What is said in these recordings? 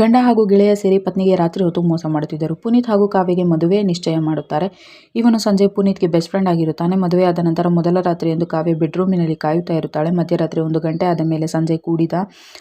ಗಂಡ ಹಾಗೂ ಗೆಳೆಯ ಸೇರಿ ಪತ್ನಿಗೆ ರಾತ್ರಿ ಹೊತ್ತು ಮೋಸ ಮಾಡುತ್ತಿದ್ದರು. ಪುನೀತ್ ಹಾಗೂ ಕಾವ್ಯಗೆ ಮದುವೆ ನಿಶ್ಚಯ ಮಾಡುತ್ತಾರೆ. ಇವನು ಸಂಜೆ ಪುನೀತ್ಗೆ ಬೆಸ್ಟ್ ಫ್ರೆಂಡ್ ಆಗಿರುತ್ತಾನೆ. ಮದುವೆ ಆದ ನಂತರ ಮೊದಲ ರಾತ್ರಿ ಎಂದು ಕಾವ್ಯ ಬೆಡ್ರೂಮಿನಲ್ಲಿ ಕಾಯುತ್ತಾ ಇರುತ್ತಾಳೆ. ಮಧ್ಯರಾತ್ರಿ ಒಂದು ಗಂಟೆ ಆದ ಮೇಲೆ ಸಂಜೆ ಕೂಡಿದ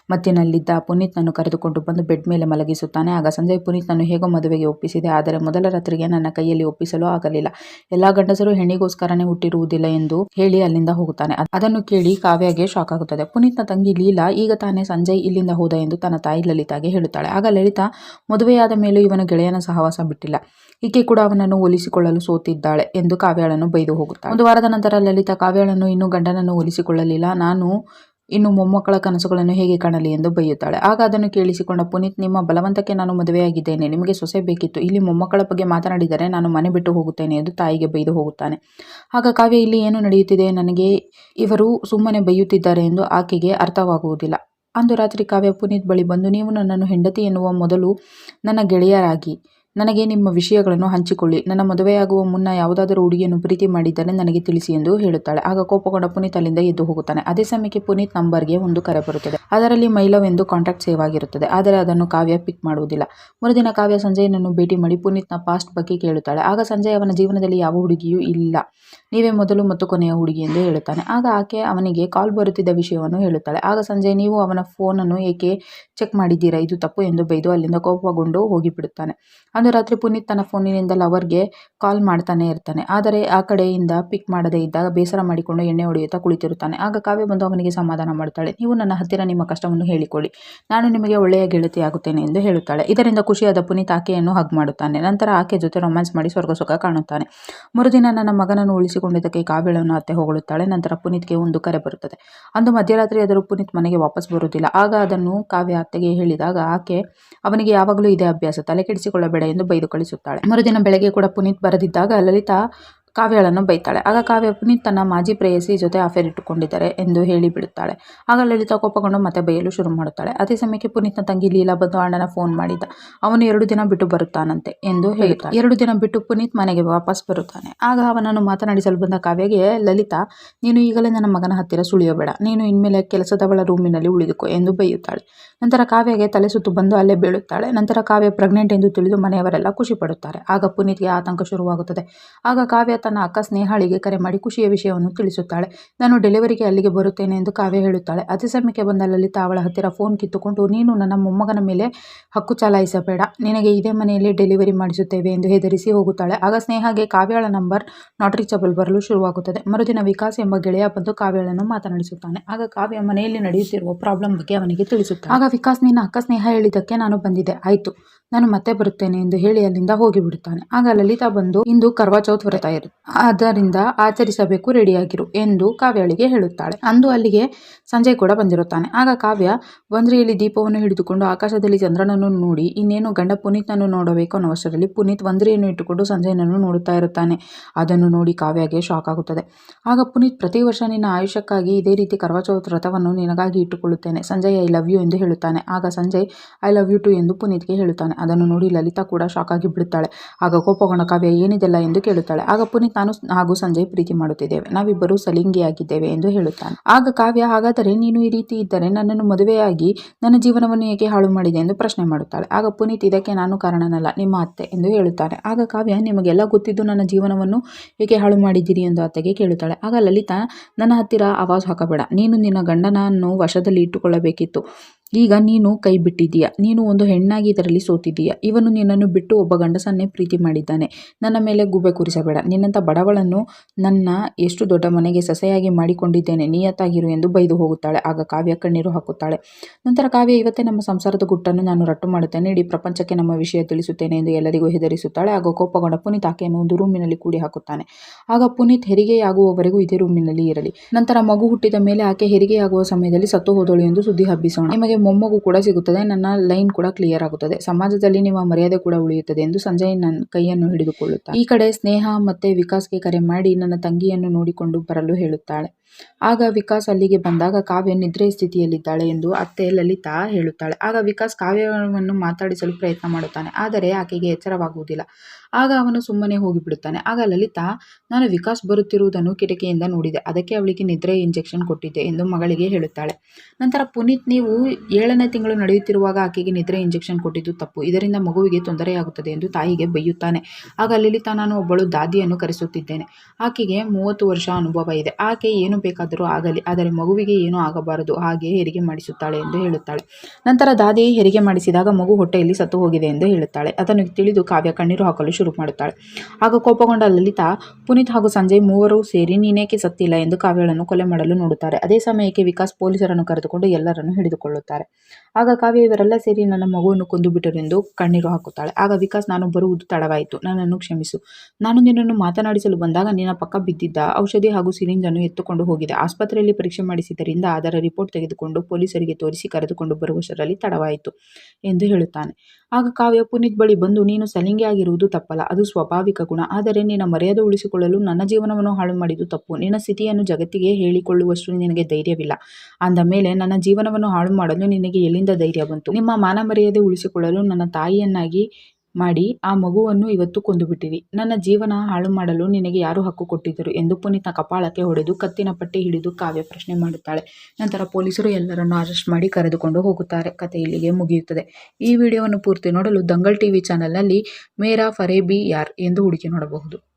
ಮತ್ತಿನಲ್ಲಿದ್ದ ಪುನೀತ್ನನ್ನು ಕರೆದುಕೊಂಡು ಬಂದು ಬೆಡ್ ಮೇಲೆ ಮಲಗಿಸುತ್ತಾನೆ. ಆಗ ಸಂಜಯ್ ಪುನೀತ್ನನ್ನು ಹೇಗೋ ಮದುವೆಗೆ ಒಪ್ಪಿಸಿದೆ. ಆದರೆ ಮೊದಲ ರಾತ್ರಿಗೆ ನನ್ನ ಕೈಯಲ್ಲಿ ಒಪ್ಪಿಸಲು ಆಗಲಿಲ್ಲ. ಎಲ್ಲಾ ಗಂಡಸರು ಹೆಣ್ಣಿಗೋಸ್ಕರನೇ ಹುಟ್ಟಿರುವುದಿಲ್ಲ ಎಂದು ಹೇಳಿ ಅಲ್ಲಿಂದ ಹೋಗುತ್ತಾನೆ. ಅದನ್ನು ಕೇಳಿ ಕಾವ್ಯಗೆ ಶಾಕ್ ಆಗುತ್ತದೆ. ಪುನೀತ್ನ ತಂಗಿ ಲೀಲಾ, ಈಗ ತಾನೇ ಸಂಜಯ್ ಇಲ್ಲಿಂದ ಹೋದ ಎಂದು ತನ್ನ ತಾಯಿ ಲಲಿತಾಗೆ ಆಗ ಲಲಿತಾ ಮದುವೆಯಾದ ಮೇಲೂ ಇವನ ಗೆಳೆಯನ ಸಹವಾಸ ಬಿಟ್ಟಿಲ್ಲ. ಈಕೆ ಕೂಡ ಅವನನ್ನು ಒಲಿಸಿಕೊಳ್ಳಲು ಸೋತಿದ್ದಾಳೆ ಎಂದು ಕಾವ್ಯಾಳನ್ನು ಬೈದು ಹೋಗುತ್ತಾಳೆ. ಒಂದು ವಾರದ ನಂತರ ಲಲಿತಾ ಕಾವ್ಯಾಳನ್ನು ಇನ್ನೂ ಗಂಡನನ್ನು ಒಲಿಸಿಕೊಳ್ಳಲಿಲ್ಲ. ನಾನು ಇನ್ನು ಮೊಮ್ಮಕ್ಕಳ ಕನಸುಗಳನ್ನು ಹೇಗೆ ಕಾಣಲಿ ಎಂದು ಬೈಯುತ್ತಾಳೆ. ಆಗ ಅದನ್ನು ಕೇಳಿಸಿಕೊಂಡ ಪುನೀತ್, ನಿಮ್ಮ ಬಲವಂತಕ್ಕೆ ನಾನು ಮದುವೆಯಾಗಿದ್ದೇನೆ. ನಿಮಗೆ ಸೊಸೆ ಬೇಕಿತ್ತು. ಇಲ್ಲಿ ಮೊಮ್ಮಕ್ಕಳ ಬಗ್ಗೆ ಮಾತನಾಡಿದರೆ ನಾನು ಮನೆ ಬಿಟ್ಟು ಹೋಗುತ್ತೇನೆ ಎಂದು ತಾಯಿಗೆ ಬೈದು ಹೋಗುತ್ತಾನೆ. ಆಗ ಕಾವ್ಯ, ಇಲ್ಲಿ ಏನು ನಡೆಯುತ್ತಿದೆ? ನನಗೆ ಇವರು ಸುಮ್ಮನೆ ಬೈಯುತ್ತಿದ್ದಾರೆ ಎಂದು ಆಕೆಗೆ ಅರ್ಥವಾಗುವುದಿಲ್ಲ. ಅಂದು ರಾತ್ರಿ ಕಾವ್ಯ ಪುನೀತ್ ಬಳಿ ಬಂದು ನೀವು ನನ್ನನ್ನು ಹೆಂಡತಿ ಎನ್ನುವ ಮೊದಲು ನನ್ನ ಗೆಳೆಯರಾಗಿ. ನನಗೆ ನಿಮ್ಮ ವಿಷಯಗಳನ್ನು ಹಂಚಿಕೊಳ್ಳಿ. ನನ್ನ ಮದುವೆಯಾಗುವ ಮುನ್ನ ಯಾವುದಾದರೂ ಹುಡುಗಿಯನ್ನು ಪ್ರೀತಿ ಮಾಡಿದ್ದರೆ ನನಗೆ ತಿಳಿಸಿ ಎಂದು ಹೇಳುತ್ತಾಳೆ. ಆಗ ಕೋಪಗೊಂಡ ಪುನೀತ್ ಅಲ್ಲಿಂದ ಎದ್ದು ಹೋಗುತ್ತಾನೆ. ಅದೇ ಸಮಯಕ್ಕೆ ಪುನೀತ್ ನಂಬರ್ಗೆ ಒಂದು ಕರೆ ಬರುತ್ತದೆ. ಅದರಲ್ಲಿ ಮೈಲವ್ ಎಂದು ಕಾಂಟ್ಯಾಕ್ಟ್ ಸೇವ್ ಆಗಿರುತ್ತದೆ ಆದರೆ ಅದನ್ನು ಕಾವ್ಯ ಪಿಕ್ ಮಾಡುವುದಿಲ್ಲ. ಮರುದಿನ ಕಾವ್ಯ ಸಂಜಯನನ್ನು ಭೇಟಿ ಮಾಡಿ ಪುನೀತ್ನ ಪಾಸ್ಟ್ ಬಗ್ಗೆ ಕೇಳುತ್ತಾಳೆ. ಆಗ ಸಂಜಯ್ ಅವನ ಜೀವನದಲ್ಲಿ ಯಾವ ಹುಡುಗಿಯೂ ಇಲ್ಲ. ನೀವೇ ಮೊದಲು ಮತ್ತು ಕೊನೆಯ ಹುಡುಗಿ ಎಂದು ಹೇಳುತ್ತಾನೆ. ಆಗ ಆಕೆ ಅವನಿಗೆ ಕಾಲ್ ಬರುತ್ತಿದ್ದ ವಿಷಯವನ್ನು ಹೇಳುತ್ತಾಳೆ. ಆಗ ಸಂಜಯ್, ನೀವು ಅವನ ಫೋನನ್ನು ಏಕೆ ಚೆಕ್ ಮಾಡಿದ್ದೀರಾ? ಇದು ತಪ್ಪು ಎಂದು ಬೈದು ಅಲ್ಲಿಂದ ಕೋಪಗೊಂಡು ಹೋಗಿಬಿಡುತ್ತಾನೆ. ಅಂದು ರಾತ್ರಿ ಪುನೀತ್ ತನ್ನ ಫೋನಿನಿಂದ ಲವರ್ಗೆ ಕಾಲ್ ಮಾಡ್ತಾನೆ ಇರ್ತಾನೆ. ಆದರೆ ಆ ಕಡೆಯಿಂದ ಪಿಕ್ ಮಾಡದೇ ಇದ್ದಾಗ ಬೇಸರ ಮಾಡಿಕೊಂಡು ಎಣ್ಣೆ ಹೊಡೆಯುತ್ತಾ ಕುಳಿತಿರುತ್ತಾನೆ. ಆಗ ಕಾವ್ಯ ಬಂದು ಅವನಿಗೆ ಸಮಾಧಾನ ಮಾಡುತ್ತಾಳೆ ನೀವು ನನ್ನ ಹತ್ತಿರ ನಿಮ್ಮ ಕಷ್ಟವನ್ನು ಹೇಳಿಕೊಳ್ಳಿ. ನಾನು ನಿಮಗೆ ಒಳ್ಳೆಯ ಗೆಳತಿ ಆಗುತ್ತೇನೆ ಎಂದು ಹೇಳುತ್ತಾಳೆ. ಇದರಿಂದ ಖುಷಿಯಾದ ಪುನೀತ್ ಆಕೆಯನ್ನು ಹಗ್ ಮಾಡುತ್ತಾನೆ. ನಂತರ ಆಕೆ ಜೊತೆ ರೊಮ್ಯಾನ್ಸ್ ಮಾಡಿ ಸ್ವರ್ಗ ಸುಖ ಕಾಣುತ್ತಾನೆ. ಮರುದಿನ ನನ್ನ ಮಗನನ್ನು ಉಳಿಸಿಕೊಂಡಿದ್ದಕ್ಕೆ ಕಾವ್ಯಳನ್ನು ಅತ್ತೆ ಹೊಗಳುತ್ತಾಳೆ. ನಂತರ ಪುನೀತ್ಗೆ ಒಂದು ಕರೆ ಬರುತ್ತದೆ. ಅಂದು ಮಧ್ಯರಾತ್ರಿ ಆದರೂ ಪುನೀತ್ ಮನೆಗೆ ವಾಪಸ್ ಬರುವುದಿಲ್ಲ. ಆಗ ಅದನ್ನು ಕಾವ್ಯ ಅತ್ತೆಗೆ ಹೇಳಿದಾಗ ಆಕೆ ಅವನಿಗೆ ಯಾವಾಗಲೂ ಇದೇ ಅಭ್ಯಾಸ. ತಲೆ ಕೆಡಿಸಿಕೊಳ್ಳಬೇಡ ಎಂದು ಬೈದು ಕಳಿಸುತ್ತಾಳೆ. ಮರುದಿನ ಬೆಳಗ್ಗೆ ಕೂಡ ಪುನೀತ್ ಬರದಿದ್ದಾಗ ಲಲಿತಾ ಕಾವ್ಯಳನ್ನು ಬೈತಾಳೆ. ಆಗ ಕಾವ್ಯ ಪುನೀತ್ ತನ್ನ ಮಾಜಿ ಪ್ರೇಯಸಿ ಜೊತೆ ಅಫೇರ್ ಇಟ್ಟುಕೊಂಡಿದ್ದಾರೆ ಎಂದು ಹೇಳಿ ಬಿಡುತ್ತಾಳೆ ಆಗ ಲಲಿತಾ ಕೋಪಗೊಂಡು ಮತ್ತೆ ಬೈಯಲು ಶುರು ಮಾಡುತ್ತಾಳೆ. ಅದೇ ಸಮಯಕ್ಕೆ ಪುನೀತ್ನ ತಂಗಿ ಲೀಲಾ ಬಂದು ಅಣ್ಣನ ಫೋನ್ ಮಾಡಿದ್ದ. ಅವನು ಎರಡು ದಿನ ಬಿಟ್ಟು ಬರುತ್ತಾನಂತೆ ಎಂದು ಹೇಳುತ್ತಾನೆ ಎರಡು ದಿನ ಬಿಟ್ಟು ಪುನೀತ್ ಮನೆಗೆ ವಾಪಸ್ ಬರುತ್ತಾನೆ. ಆಗ ಅವನನ್ನು ಮಾತನಾಡಿಸಲು ಬಂದ ಕಾವ್ಯಗೆ ಲಲಿತಾ ನೀನು ಈಗಲೇ ನನ್ನ ಮಗನ ಹತ್ತಿರ ಸುಳಿಯಬೇಡ. ನೀನು ಇನ್ಮೇಲೆ ಕೆಲಸದವಳ ರೂಮಿನಲ್ಲಿ ಉಳಿದುಕೋ ಎಂದು ಬೈಯುತ್ತಾಳೆ. ನಂತರ ಕಾವ್ಯಗೆ ತಲೆ ಸುತ್ತು ಬಂದು ಅಲ್ಲೇ ಬೀಳುತ್ತಾಳೆ. ನಂತರ ಕಾವ್ಯ ಪ್ರೆಗ್ನೆಂಟ್ ಎಂದು ತಿಳಿದು ಮನೆಯವರೆಲ್ಲ ಖುಷಿ ಪಡುತ್ತಾರೆ. ಆಗ ಪುನೀತ್ಗೆ ಆತಂಕ ಶುರುವಾಗುತ್ತದೆ. ಆಗ ಕಾವ್ಯ ತನ್ನ ಅಕ್ಕ ಸ್ನೇಹಾಳಿಗೆ ಕರೆ ಮಾಡಿ ಖುಷಿಯ ವಿಷಯವನ್ನು ತಿಳಿಸುತ್ತಾಳೆ. ನಾನು ಡೆಲಿವರಿಗೆ ಅಲ್ಲಿಗೆ ಬರುತ್ತೇನೆ ಎಂದು ಕಾವ್ಯ ಹೇಳುತ್ತಾಳೆ. ಅತಿ ಸಮಯಕ್ಕೆ ಬಂದ ಲಲಿತಾ ಅವಳ ಹತ್ತಿರ ಫೋನ್ ಕಿತ್ತುಕೊಂಡು, ನೀನು ನನ್ನ ಮೊಮ್ಮಗನ ಮೇಲೆ ಹಕ್ಕು ಚಲಾಯಿಸಬೇಡ. ನಿನಗೆ ಇದೇ ಮನೆಯಲ್ಲಿ ಡೆಲಿವರಿ ಮಾಡಿಸುತ್ತೇವೆ ಎಂದು ಹೆದರಿಸಿ ಹೋಗುತ್ತಾಳೆ. ಆಗ ಸ್ನೇಹಾಗೆ ಕಾವ್ಯಳ ನಂಬರ್ ನಾಟ್ ರೀಚಬಲ್ ಬರಲು ಶುರುವಾಗುತ್ತದೆ. ಮರುದಿನ ವಿಕಾಸ್ ಎಂಬ ಗೆಳೆಯ ಬಂದು ಕಾವ್ಯಳನ್ನು ಮಾತನಾಡಿಸುತ್ತಾನೆ. ಆಗ ಕಾವ್ಯ ಮನೆಯಲ್ಲಿ ನಡೆಯುತ್ತಿರುವ ಪ್ರಾಬ್ಲಮ್ ಬಗ್ಗೆ ಅವನಿಗೆ ತಿಳಿಸುತ್ತಾನೆ ಆಗ ವಿಕಾಸ್, ನಿನ್ನ ಅಕ್ಕ ಸ್ನೇಹ ಹೇಳಿದ್ದಕ್ಕೆ ನಾನು ಬಂದಿದ್ದೆ. ಆಯ್ತು. ನಾನು ಮತ್ತೆ ಬರುತ್ತೇನೆ ಎಂದು ಹೇಳಿ ಅಲ್ಲಿಂದ ಹೋಗಿಬಿಡುತ್ತಾನೆ ಆಗ ಲಲಿತಾ ಬಂದು ಇಂದು ಕರ್ವಾ ಚೌತ್ ವ್ರತ ಇರುತ್ತೆ ಅದರಿಂದ ಆಚರಿಸಬೇಕು, ರೆಡಿಯಾಗಿರು ಎಂದು ಕಾವ್ಯಳಿಗೆ ಹೇಳುತ್ತಾಳೆ. ಅಂದು ಅಲ್ಲಿಗೆ ಸಂಜಯ್ ಕೂಡ ಬಂದಿರುತ್ತಾನೆ. ಆಗ ಕಾವ್ಯ ಬಂದ್ರಿಯಲ್ಲಿ ದೀಪವನ್ನು ಹಿಡಿದುಕೊಂಡು ಆಕಾಶದಲ್ಲಿ ಚಂದ್ರನನ್ನು ನೋಡಿ, ಇನ್ನೇನು ಗಂಡ ಪುನೀತ್ನನ್ನು ನೋಡಬೇಕು ಅನ್ನುವಷ್ಟರಲ್ಲಿ ಪುನೀತ್ ವಂದ್ರಿಯನ್ನು ಇಟ್ಟುಕೊಂಡು ಸಂಜಯನನ್ನು ನೋಡುತ್ತಾ ಇರುತ್ತಾನೆ. ಅದನ್ನು ನೋಡಿ ಕಾವ್ಯಗೆ ಶಾಕ್ ಆಗುತ್ತದೆ. ಆಗ ಪುನೀತ್ ಪ್ರತಿ ವರ್ಷ ನಿನ್ನ ಆಯುಷ್ಯಕ್ಕಾಗಿ ಇದೇ ರೀತಿ ಕರ್ವಾ ಚೌತ್ ವ್ರತವನ್ನು ನಿನಗಾಗಿ ಇಟ್ಟುಕೊಳ್ಳುತ್ತೇನೆ. ಸಂಜಯ್, ಐ ಲವ್ ಯು ಎಂದು ಹೇಳುತ್ತಾನೆ. ಆಗ Sanjay, I love you too ಎಂದು ಪುನೀತ್ಗೆ ಹೇಳುತ್ತಾನೆ. ಅದನ್ನು ನೋಡಿ ಲಲಿತಾ ಕೂಡ ಶಾಕ್ ಆಗಿ ಬಿಡುತ್ತಾಳೆ ಆಗ ಕೋಪಗೊಂಡ ಕಾವ್ಯ, ಏನಿದೆಲ್ಲ ಎಂದು ಕೇಳುತ್ತಾಳೆ. ಆಗ ಪುನೀತ್, ನಾನು ಹಾಗೂ ಸಂಜಯ್ ಪ್ರೀತಿ ಮಾಡುತ್ತಿದ್ದೇವೆ. ನಾವಿಬ್ಬರು ಸಲಿಂಗಿಯಾಗಿದ್ದೇವೆ ಎಂದು ಹೇಳುತ್ತಾನೆ. ಆಗ ಕಾವ್ಯ, ಹಾಗಾದರೆ ನೀನು ಈ ರೀತಿ ಇದ್ದರೆ ನನ್ನನ್ನು ಮದುವೆಯಾಗಿ ನನ್ನ ಜೀವನವನ್ನು ಏಕೆ ಹಾಳು ಮಾಡಿದೆ ಎಂದು ಪ್ರಶ್ನೆ ಮಾಡುತ್ತಾಳೆ. ಆಗ ಪುನೀತ್, ಇದಕ್ಕೆ ನಾನು ಕಾರಣನಲ್ಲ, ನಿಮ್ಮ ಅತ್ತೆ ಎಂದು ಹೇಳುತ್ತಾನೆ. ಆಗ ಕಾವ್ಯ, ನಿಮಗೆಲ್ಲ ಗೊತ್ತಿದ್ದು ನನ್ನ ಜೀವನವನ್ನು ಏಕೆ ಹಾಳು ಮಾಡಿದ್ದೀರಿ ಎಂದು ಅತ್ತೆಗೆ ಕೇಳುತ್ತಾಳೆ. ಆಗ ಲಲಿತಾ, ನನ್ನ ಹತ್ತಿರ ಆವಾಜ್ ಹಾಕಬೇಡ. ನೀನು ನಿನ್ನ ಗಂಡನನ್ನು ವಶದಲ್ಲಿ ಇಟ್ಟುಕೊಳ್ಳಬೇಕಿತ್ತು. ಈಗ ನೀನು ಕೈ ಬಿಟ್ಟಿದ್ದೀಯ. ನೀನು ಒಂದು ಹೆಣ್ಣಾಗಿ ಇದರಲ್ಲಿ ಸೋತಿದ್ದೀಯ. ಇವನು ನಿನ್ನನ್ನು ಬಿಟ್ಟು ಒಬ್ಬ ಗಂಡಸನ್ನೇ ಪ್ರೀತಿ ಮಾಡಿದ್ದಾನೆ. ನನ್ನ ಮೇಲೆ ಗುಬೆ ಕೂರಿಸಬೇಡ. ನಿನ್ನಂಥ ಬಡವಳನ್ನು ನನ್ನ ಎಷ್ಟು ದೊಡ್ಡ ಮನೆಗೆ ಸಸೆಯಾಗಿ ಮಾಡಿಕೊಂಡಿದ್ದೇನೆ. ನಿಯತ್ತಾಗಿರು ಎಂದು ಬೈದು ಹೋಗುತ್ತಾಳೆ. ಆಗ ಕಾವ್ಯ ಕಣ್ಣೀರು ಹಾಕುತ್ತಾಳೆ. ನಂತರ ಕಾವ್ಯ, ಇವತ್ತೇ ನಮ್ಮ ಸಂಸಾರದ ಗುಟ್ಟನ್ನು ನಾನು ರಟ್ಟು ಮಾಡುತ್ತೇನೆ. ಇಡೀ ಪ್ರಪಂಚಕ್ಕೆ ನಮ್ಮ ವಿಷಯ ತಿಳಿಸುತ್ತೇನೆ ಎಂದು ಎಲ್ಲರಿಗೂ ಹೆದರಿಸುತ್ತಾಳೆ. ಆಗ ಕೋಪಗೊಂಡ ಪುನೀತ್ ಆಕೆಯನ್ನು ಒಂದು ರೂಮಿನಲ್ಲಿ ಕೂಡಿ ಹಾಕುತ್ತಾನೆ. ಆಗ ಪುನೀತ್ ಹೆರಿಗೆಯಾಗುವವರೆಗೂ ಇದೇ ರೂಮಿನಲ್ಲಿ ಇರಲಿ. ನಂತರ ಮಗು ಹುಟ್ಟಿದ ಮೇಲೆ ಆಕೆ ಹೆರಿಗೆಯಾಗುವ ಸಮಯದಲ್ಲಿ ಸತ್ತು ಹೋದಳು ಎಂದು ಸುದ್ದಿ ಹಬ್ಬಿಸೋಣ. ನಿಮಗೆ ಮೊಮ್ಮಗು ಕೂಡ ಸಿಗುತ್ತದೆ, ನನ್ನ ಲೈನ್ ಕೂಡ ಕ್ಲಿಯರ್ ಆಗುತ್ತದೆ. ಸಮಾಜದಲ್ಲಿ ನಿಮ್ಮ ಮರ್ಯಾದೆ ಕೂಡ ಉಳಿಯುತ್ತದೆ ಎಂದು ಸಂಜಯ್ ನನ್ನ ಕೈಯನ್ನು ಹಿಡಿದುಕೊಳ್ಳುತ್ತಾ ಈ ಕಡೆ ಸ್ನೇಹ ಮತ್ತೆ ವಿಕಾಸ್ಗೆ ಕರೆ ಮಾಡಿ ನನ್ನ ತಂಗಿಯನ್ನು ನೋಡಿಕೊಂಡು ಬರಲು ಹೇಳುತ್ತಾಳೆ. ಆಗ ವಿಕಾಸ್ ಅಲ್ಲಿಗೆ ಬಂದಾಗ ಕಾವ್ಯ ನಿದ್ರೆ ಸ್ಥಿತಿಯಲ್ಲಿದ್ದಾಳೆ ಎಂದು ಅತ್ತೆ ಲಲಿತಾ ಹೇಳುತ್ತಾಳೆ. ಆಗ ವಿಕಾಸ್ ಕಾವ್ಯವನ್ನು ಮಾತಾಡಿಸಲು ಪ್ರಯತ್ನ ಮಾಡುತ್ತಾನೆ. ಆದರೆ ಆಕೆಗೆ ಎಚ್ಚರವಾಗುವುದಿಲ್ಲ. ಆಗ ಅವನು ಸುಮ್ಮನೆ ಹೋಗಿಬಿಡುತ್ತಾನೆ. ಆಗ ಲಲಿತಾ, ನಾನು ವಿಕಾಸ್ ಬರುತ್ತಿರುವುದನ್ನು ಕಿಟಕಿಯಿಂದ ನೋಡಿದೆ. ಅದಕ್ಕೆ ಅವಳಿಗೆ ನಿದ್ರೆ ಇಂಜೆಕ್ಷನ್ ಕೊಟ್ಟಿದ್ದೆ ಎಂದು ಮಗಳಿಗೆ ಹೇಳುತ್ತಾಳೆ. ನಂತರ ಪುನೀತ್, ನೀವು ಏಳನೇ ತಿಂಗಳು ನಡೆಯುತ್ತಿರುವಾಗ ಆಕೆಗೆ ನಿದ್ರೆ ಇಂಜೆಕ್ಷನ್ ಕೊಟ್ಟಿದ್ದು ತಪ್ಪು. ಇದರಿಂದ ಮಗುವಿಗೆ ತೊಂದರೆಯಾಗುತ್ತದೆ ಎಂದು ತಾಯಿಗೆ ಬೈಯುತ್ತಾನೆ. ಆಗ ಲಲಿತಾ, ನಾನು ಒಬ್ಬಳು ದಾದಿಯನ್ನು ಕರೆಸುತ್ತಿದ್ದೇನೆ. ಆಕೆಗೆ ಮೂವತ್ತು ವರ್ಷ ಅನುಭವ ಇದೆ. ಆಕೆ ಏನು ಬೇಕಾದರೂ ಆಗಲಿ, ಆದರೆ ಮಗುವಿಗೆ ಏನೂ ಆಗಬಾರದು ಹಾಗೆ ಹೆರಿಗೆ ಮಾಡಿಸುತ್ತಾಳೆ ಎಂದು ಹೇಳುತ್ತಾಳೆ. ನಂತರ ದಾದಿ ಹೆರಿಗೆ ಮಾಡಿಸಿದಾಗ ಮಗು ಹೊಟ್ಟೆಯಲ್ಲಿ ಸತ್ತು ಹೋಗಿದೆ ಎಂದು ಹೇಳುತ್ತಾಳೆ. ಅದನ್ನು ತಿಳಿದು ಕಾವ್ಯ ಕಣ್ಣೀರು ಹಾಕಲು ಶುರು ಮಾಡುತ್ತಾಳೆ. ಆಗ ಕೋಪಗೊಂಡ ಲಲಿತಾ, ಪುನೀತ್ ಹಾಗೂ ಸಂಜಯ್ ಮೂವರು ಸೇರಿ ನೀನೇಕೆ ಸತ್ತಿಲ್ಲ ಎಂದು ಕಾವ್ಯಗಳನ್ನು ಕೊಲೆ ಮಾಡಲು ನೋಡುತ್ತಾರೆ. ಅದೇ ಸಮಯಕ್ಕೆ ವಿಕಾಸ್ ಪೊಲೀಸರನ್ನು ಕರೆದುಕೊಂಡು ಎಲ್ಲರನ್ನು ಹಿಡಿದುಕೊಳ್ಳುತ್ತಾರೆ. ಆಗ ಕಾವ್ಯ ಇವರೆಲ್ಲ ಸೇರಿ ನನ್ನ ಮಗುವನ್ನು ಕೊಂದು ಬಿಟ್ಟರು ಎಂದು ಕಣ್ಣೀರು ಹಾಕುತ್ತಾಳೆ. ಆಗ ವಿಕಾಸ್, ನಾನು ಬರುವುದು ತಡವಾಯಿತು. ನನ್ನನ್ನು ಕ್ಷಮಿಸು. ನಾನು ನಿನ್ನನ್ನು ಮಾತನಾಡಿಸಲು ಬಂದಾಗ ನಿನ್ನ ಪಕ್ಕ ಬಿದ್ದಿದ್ದ ಔಷಧಿ ಹಾಗೂ ಸಿರಿಂಜನ್ನು ಎತ್ತುಕೊಂಡು ಹೋಗಿದೆ. ಆಸ್ಪತ್ರೆಯಲ್ಲಿ ಪರೀಕ್ಷೆ ಮಾಡಿಸಿದ್ದರಿಂದ ಅದರ ರಿಪೋರ್ಟ್ ತೆಗೆದುಕೊಂಡು ಪೊಲೀಸರಿಗೆ ತೋರಿಸಿ ಕರೆದುಕೊಂಡು ಬರುವಷ್ಟರಲ್ಲಿ ತಡವಾಯಿತು ಎಂದು ಹೇಳುತ್ತಾನೆ. ಆಗ ಕಾವ್ಯ ಪುನೀತ್ ಬಳಿ ಬಂದು, ನೀನು ಸಲಿಂಗಿ ಆಗಿರುವುದು ತಪ್ಪಲ್ಲ. ಅದು ಸ್ವಾಭಾವಿಕ ಗುಣ. ಆದರೆ ನಿನ್ನ ಮರ್ಯಾದೆ ಉಳಿಸಿಕೊಳ್ಳಲು ನನ್ನ ಜೀವನವನ್ನು ಹಾಳು ಮಾಡಿದ್ದು ತಪ್ಪು. ನಿನ್ನ ಸ್ಥಿತಿಯನ್ನು ಜಗತ್ತಿಗೆ ಹೇಳಿಕೊಳ್ಳುವಷ್ಟು ನಿನಗೆ ಧೈರ್ಯವಿಲ್ಲ. ಅಂದ ಮೇಲೆ, ನನ್ನ ಜೀವನವನ್ನು ಹಾಳು ಮಾಡಲು ನಿನಗೆ ಎಲ್ಲಿಂದ ಧೈರ್ಯ ಬಂತು? ನಿಮ್ಮ ಮಾನ ಮರ್ಯಾದೆ ಉಳಿಸಿಕೊಳ್ಳಲು ನನ್ನ ತಾಯಿಯನ್ನಾಗಿ ಮಾಡಿ ಆ ಮಗುವನ್ನು ಇವತ್ತು ಕೊಂದುಬಿಟ್ಟಿರಿ. ನನ್ನ ಜೀವನ ಹಾಳು ಮಾಡಲು ನಿನಗೆ ಯಾರು ಹಕ್ಕು ಕೊಟ್ಟಿದ್ದರು? ಎಂದು ಪುನೀತ ಕಪಾಳಕ್ಕೆ ಹೊಡೆದು ಕತ್ತಿನ ಪಟ್ಟಿ ಹಿಡಿದು ಕಾವ್ಯ ಪ್ರಶ್ನೆ ಮಾಡುತ್ತಾಳೆ. ನಂತರ ಪೊಲೀಸರು ಎಲ್ಲರನ್ನು ಅರೆಸ್ಟ್ ಮಾಡಿ ಕರೆದುಕೊಂಡು ಹೋಗುತ್ತಾರೆ. ಕತೆ ಇಲ್ಲಿಗೆ ಮುಗಿಯುತ್ತದೆ. ಈ ವಿಡಿಯೋವನ್ನು ಪೂರ್ತಿ ನೋಡಲು ದಂಗಲ್ ಟಿವಿ ಚಾನೆಲ್ನಲ್ಲಿ ಮೇರಾ ಫರೇಬಿ ಯಾರ್ ಎಂದು ಹುಡುಕಿ ನೋಡಬಹುದು.